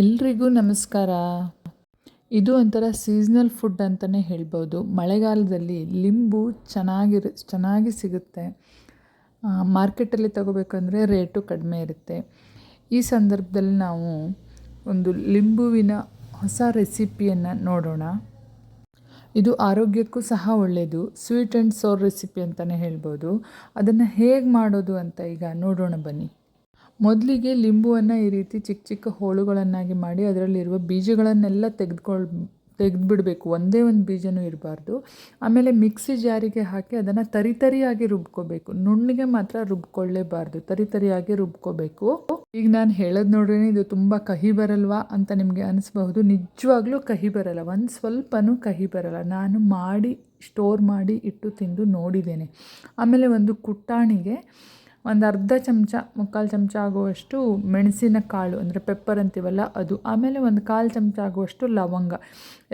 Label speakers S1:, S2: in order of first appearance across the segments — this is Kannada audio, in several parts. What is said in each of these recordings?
S1: ಎಲ್ರಿಗೂ ನಮಸ್ಕಾರ. ಇದು ಒಂಥರ ಸೀಸ್ನಲ್ ಫುಡ್ ಅಂತಲೇ ಹೇಳ್ಬೋದು. ಮಳೆಗಾಲದಲ್ಲಿ ಲಿಂಬು ಚೆನ್ನಾಗಿರು ಚೆನ್ನಾಗಿ ಸಿಗುತ್ತೆ. ಮಾರ್ಕೆಟಲ್ಲಿ ತಗೋಬೇಕಂದ್ರೆ ರೇಟು ಕಡಿಮೆ ಇರುತ್ತೆ. ಈ ಸಂದರ್ಭದಲ್ಲಿ ನಾವು ಒಂದು ಲಿಂಬುವಿನ ಹೊಸ ರೆಸಿಪಿಯನ್ನು ನೋಡೋಣ. ಇದು ಆರೋಗ್ಯಕ್ಕೂ ಸಹ ಒಳ್ಳೆಯದು ಸ್ವೀಟ್ ಆ್ಯಂಡ್ ಸೋರ್ ರೆಸಿಪಿ ಅಂತಲೇ ಹೇಳ್ಬೋದು. ಅದನ್ನು ಹೇಗೆ ಮಾಡೋದು ಅಂತ ಈಗ ನೋಡೋಣ ಬನ್ನಿ. ಮೊದಲಿಗೆ ಲಿಂಬುವನ್ನು ಈ ರೀತಿ ಚಿಕ್ಕ ಚಿಕ್ಕ ಹೋಳುಗಳನ್ನಾಗಿ ಮಾಡಿ ಅದರಲ್ಲಿರುವ ಬೀಜಗಳನ್ನೆಲ್ಲ ತೆಗೆದುಕೊಳ್, ತೆಗೆದುಬಿಡಬೇಕು. ಒಂದೇ ಒಂದು ಬೀಜನೂ ಇರಬಾರ್ದು. ಆಮೇಲೆ ಮಿಕ್ಸಿ ಜಾರಿಗೆ ಹಾಕಿ ಅದನ್ನು ತರಿತರಿಯಾಗಿ ರುಬ್ಕೋಬೇಕು. ನುಣ್ಣಿಗೆ ಮಾತ್ರ ರುಬ್ಕೊಳ್ಳೇಬಾರ್ದು. ತರಿತರಿಯಾಗಿ ರುಬ್ಕೋಬೇಕು. ಈಗ ನಾನು ಹೇಳೋದು ನೋಡ್ರಿ ಇದು ತುಂಬ ಕಹಿ ಬರಲ್ವಾ ಅಂತ ನಿಮಗೆ ಅನಿಸ್ಬಹುದು. ನಿಜವಾಗ್ಲೂ ಕಹಿ ಬರಲ್ಲ. ಒಂದು ಸ್ವಲ್ಪನೂ ಕಹಿ ಬರಲ್ಲ. ನಾನು ಮಾಡಿ, ಸ್ಟೋರ್ ಮಾಡಿ ಇಟ್ಟು ತಿಂದು ನೋಡಿದ್ದೇನೆ. ಆಮೇಲೆ ಒಂದು ಕುಟ್ಟಾಣಿಗೆ ಒಂದು ಅರ್ಧ ಚಮಚ, ಮುಕ್ಕಾಲು ಚಮಚ ಆಗುವಷ್ಟು ಮೆಣಸಿನ ಕಾಳು ಅಂದರೆ ಪೆಪ್ಪರ್ ಅಂತೀವಲ್ಲ ಅದು. ಆಮೇಲೆ ಒಂದು ಕಾಲು ಚಮಚ ಆಗುವಷ್ಟು ಲವಂಗ.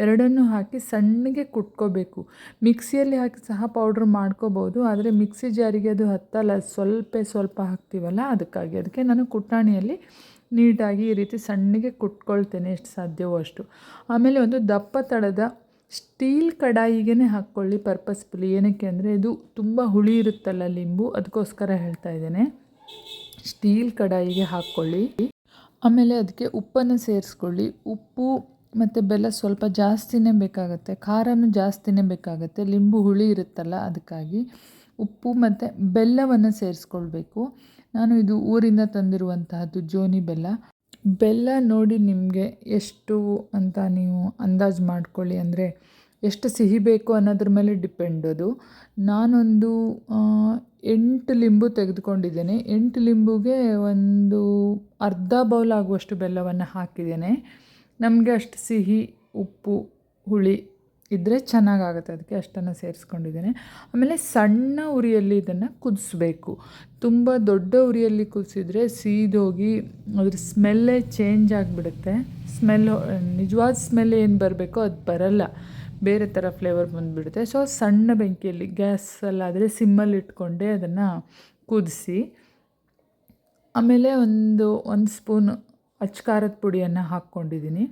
S1: ಎರಡನ್ನೂ ಹಾಕಿ ಸಣ್ಣಗೆ ಕುಟ್ಕೋಬೇಕು. ಮಿಕ್ಸಿಯಲ್ಲಿ ಹಾಕಿ ಸಹ ಪೌಡ್ರ್ ಮಾಡ್ಕೋಬೋದು, ಆದರೆ ಮಿಕ್ಸಿ ಜಾರಿಗೆ ಅದು ಹತ್ತಲ್ಲ, ಸ್ವಲ್ಪ ಸ್ವಲ್ಪ ಹಾಕ್ತೀವಲ್ಲ ಅದಕ್ಕಾಗಿ. ಅದಕ್ಕೆ ನಾನು ಕುಟ್ಟಾಣಿಯಲ್ಲಿ ನೀಟಾಗಿ ಈ ರೀತಿ ಸಣ್ಣಗೆ ಕುಟ್ಕೊಳ್ತೇನೆ, ಎಷ್ಟು ಸಾಧ್ಯವೋ ಅಷ್ಟು. ಆಮೇಲೆ ಒಂದು ದಪ್ಪ ತಳದ ಸ್ಟೀಲ್ ಕಡಾಯಿಗೆ ಹಾಕ್ಕೊಳ್ಳಿ ಪರ್ಪಸ್ಫುಲಿ. ಏನಕ್ಕೆ ಅಂದರೆ ಇದು ತುಂಬ ಹುಳಿ ಇರುತ್ತಲ್ಲ ಲಿಂಬು, ಅದಕ್ಕೋಸ್ಕರ ಹೇಳ್ತಾ ಇದ್ದೇನೆ. ಸ್ಟೀಲ್ ಕಡಾಯಿಗೆ ಹಾಕ್ಕೊಳ್ಳಿ. ಆಮೇಲೆ ಅದಕ್ಕೆ ಉಪ್ಪನ್ನು ಸೇರಿಸ್ಕೊಳ್ಳಿ. ಉಪ್ಪು ಮತ್ತು ಬೆಲ್ಲ ಸ್ವಲ್ಪ ಜಾಸ್ತಿನೇ ಬೇಕಾಗುತ್ತೆ. ಖಾರನೂ ಜಾಸ್ತಿನೇ ಬೇಕಾಗುತ್ತೆ. ಲಿಂಬು ಹುಳಿ ಇರುತ್ತಲ್ಲ ಅದಕ್ಕಾಗಿ ಉಪ್ಪು ಮತ್ತು ಬೆಲ್ಲವನ್ನು ಸೇರಿಸ್ಕೊಳ್ಬೇಕು. ನಾನು ಇದು ಊರಿಂದ ತಂದಿರುವಂತಹದ್ದು ಜೋನಿ ಬೆಲ್ಲ. ಬೆಲ್ಲ ನೋಡಿ ನಿಮಗೆ ಎಷ್ಟು ಅಂತ ನೀವು ಅಂದಾಜು ಮಾಡ್ಕೊಳ್ಳಿ ಅಂದರೆ ಎಷ್ಟು ಸಿಹಿ ಬೇಕು ಅನ್ನೋದ್ರ ಮೇಲೆ ಡಿಪೆಂಡ್ ಅದು. ನಾನೊಂದು ಎಂಟು ಲಿಂಬು ತೆಗೆದುಕೊಂಡಿದ್ದೇನೆ. ಎಂಟು ಲಿಂಬುಗೆ ಒಂದು ಅರ್ಧ ಬೌಲ್ ಆಗುವಷ್ಟು ಬೆಲ್ಲವನ್ನು ಹಾಕಿದ್ದೇನೆ. ನಮಗೆ ಅಷ್ಟು ಸಿಹಿ, ಉಪ್ಪು, ಹುಳಿ ಇದ್ದರೆ ಚೆನ್ನಾಗಾಗುತ್ತೆ. ಅದಕ್ಕೆ ಅಷ್ಟನ್ನು ಸೇರಿಸ್ಕೊಂಡಿದ್ದೇನೆ. ಆಮೇಲೆ ಸಣ್ಣ ಉರಿಯಲ್ಲಿ ಇದನ್ನು ಕುದಿಸ್ಬೇಕು. ತುಂಬ ದೊಡ್ಡ ಉರಿಯಲ್ಲಿ ಕುದಿಸಿದ್ರೆ ಸೀದೋಗಿ ಅದ್ರ ಸ್ಮೆಲ್ಲೇ ಚೇಂಜ್ ಆಗಿಬಿಡುತ್ತೆ. ಸ್ಮೆಲ್ ನಿಜವಾದ ಸ್ಮೆಲ್ ಏನು ಬರಬೇಕೋ ಅದು ಬರಲ್ಲ. ಬೇರೆ ಥರ ಫ್ಲೇವರ್ ಬಂದುಬಿಡುತ್ತೆ. ಸೊ ಸಣ್ಣ ಬೆಂಕಿಯಲ್ಲಿ ಗ್ಯಾಸಲ್ಲಾದರೆ ಸಿಮ್ಮಲ್ಲಿ ಇಟ್ಕೊಂಡೆ ಅದನ್ನು ಕುದಿಸಿ, ಆಮೇಲೆ ಒಂದು ಒಂದು ಸ್ಪೂನ್ ಅಚ್ಕಾರದ ಪುಡಿಯನ್ನು ಹಾಕ್ಕೊಂಡಿದ್ದೀನಿ.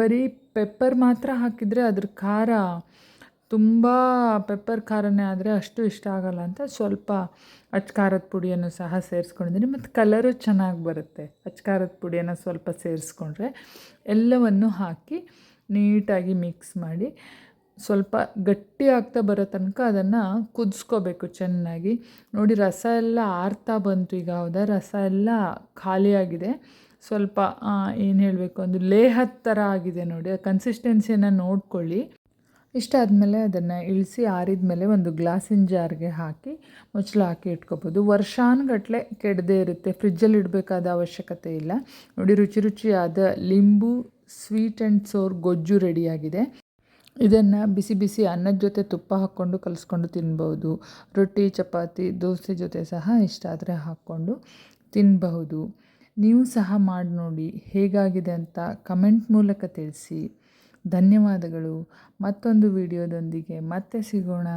S1: ಬರೀ ಪೆಪ್ಪರ್ ಮಾತ್ರ ಹಾಕಿದರೆ ಅದ್ರ ಖಾರ ತುಂಬ ಪೆಪ್ಪರ್ ಖಾರನೇ ಆದರೆ ಅಷ್ಟು ಇಷ್ಟ ಆಗೋಲ್ಲ ಅಂತ ಸ್ವಲ್ಪ ಅಚ್ಕಾರದ ಪುಡಿಯನ್ನು ಸಹ ಸೇರಿಸ್ಕೊಂಡಿದ್ದೀನಿ. ಮತ್ತು ಕಲರು ಚೆನ್ನಾಗಿ ಬರುತ್ತೆ. ಅಚ್ಕಾರದ ಪುಡಿಯನ್ನು ಸ್ವಲ್ಪ ಸೇರಿಸ್ಕೊಂಡ್ರೆ ಎಲ್ಲವನ್ನು ಹಾಕಿ ನೀಟಾಗಿ ಮಿಕ್ಸ್ ಮಾಡಿ ಸ್ವಲ್ಪ ಗಟ್ಟಿ ಆಗ್ತಾ ಬರೋ ತನಕ ಅದನ್ನು ಕುದಿಸ್ಕೋಬೇಕು ಚೆನ್ನಾಗಿ. ನೋಡಿ, ರಸ ಎಲ್ಲ ಆರ್ತಾ ಬಂತು ಈಗ. ಹೌದಾ? ರಸ ಎಲ್ಲ ಖಾಲಿಯಾಗಿದೆ. ಸ್ವಲ್ಪ ಏನು ಹೇಳಬೇಕು, ಒಂದು ಲೇಹದ ಥರ ಆಗಿದೆ ನೋಡಿ. ಕನ್ಸಿಸ್ಟೆನ್ಸಿಯನ್ನು ನೋಡ್ಕೊಳ್ಳಿ. ಇಷ್ಟಾದಮೇಲೆ ಅದನ್ನು ಇಳಿಸಿ ಆರಿದ ಮೇಲೆ ಒಂದು ಗ್ಲಾಸಿನ ಜಾರ್ಗೆ ಹಾಕಿ ಮುಚ್ಚಲು ಹಾಕಿ ಇಟ್ಕೋಬೋದು. ವರ್ಷಾನುಗಟ್ಟಲೆ ಕೆಡದೇ ಇರುತ್ತೆ. ಫ್ರಿಜ್ಜಲ್ಲಿ ಇಡಬೇಕಾದ ಅವಶ್ಯಕತೆ ಇಲ್ಲ. ನೋಡಿ, ರುಚಿ ರುಚಿಯಾದ ಲಿಂಬು ಸ್ವೀಟ್ ಆ್ಯಂಡ್ ಸೋರ್ ಗೊಜ್ಜು ರೆಡಿಯಾಗಿದೆ ಇದನ್ನು ಬಿಸಿ ಬಿಸಿ ಅನ್ನದ ಜೊತೆ ತುಪ್ಪ ಹಾಕ್ಕೊಂಡು ಕಲಿಸ್ಕೊಂಡು ತಿನ್ಬೋದು. ರೊಟ್ಟಿ, ಚಪಾತಿ, ದೋಸೆ ಜೊತೆ ಸಹ ಇಷ್ಟ ಆದರೆ ಹಾಕ್ಕೊಂಡು ತಿನ್ನಬಹುದು ನೀವು ಸಹ ಮಾಡಿ ನೋಡಿ ಹೇಗಾಗಿದೆ ಅಂತ ಕಮೆಂಟ್ ಮೂಲಕ ತಿಳಿಸಿ. ಧನ್ಯವಾದಗಳು. ಮತ್ತೊಂದು ವಿಡಿಯೋದೊಂದಿಗೆ ಮತ್ತೆ ಸಿಗೋಣ.